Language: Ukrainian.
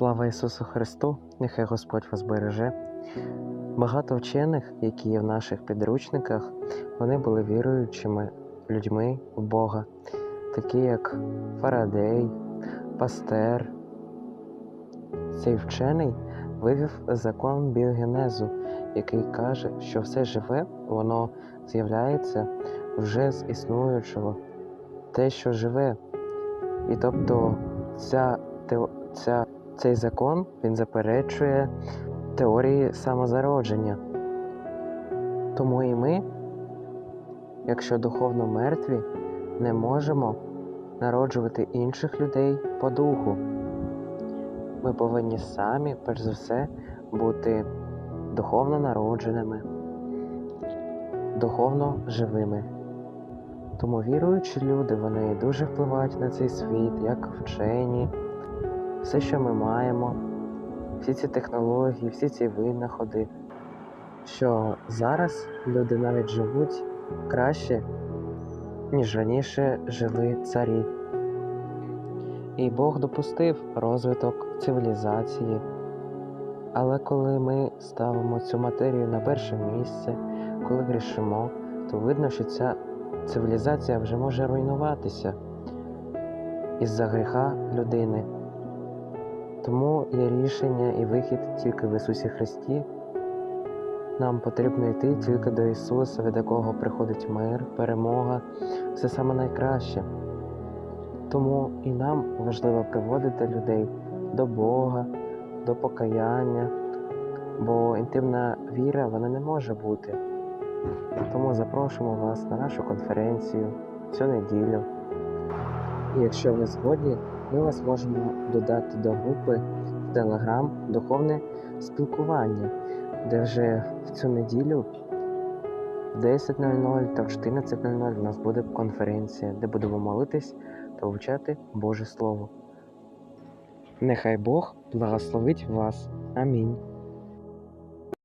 Слава Ісусу Христу! Нехай Господь вас береже. Багато вчених, які є в наших підручниках, вони були віруючими людьми в Бога, такі як Фарадей, Пастер. Цей вчений вивів закон біогенезу, який каже, що все живе, воно з'являється вже з існуючого, те, що живе. І тобто ця, ця, цей закон він заперечує теорії самозародження. Тому і ми, якщо духовно мертві, не можемо народжувати інших людей по духу. Ми повинні самі, перш за все, бути духовно народженими, духовно живими. Тому віруючі люди вони дуже впливають на цей світ, як вчені, все, що ми маємо, всі ці технології, всі ці винаходи, що зараз люди навіть живуть краще, ніж раніше жили царі. І Бог допустив розвиток цивілізації. Але коли ми ставимо цю матерію на перше місце, коли грішимо, то видно, що ця цивілізація вже може руйнуватися із-за гріха людини. Тому є рішення і вихід тільки в Ісусі Христі. Нам потрібно йти тільки до Ісуса, від якого приходить мир, перемога, все саме найкраще. Тому і нам важливо приводити людей до Бога, до покаяння, бо інтимна віра вона не може бути. Тому запрошуємо вас на нашу конференцію цю неділю. І якщо ви згодні, ми вас можемо додати до групи в Telegram Духовне спілкування, де вже в цю неділю в 10.00 та в 14.00 у нас буде конференція, де будемо молитись та вивчати Боже Слово. Нехай Бог благословить вас. Амінь.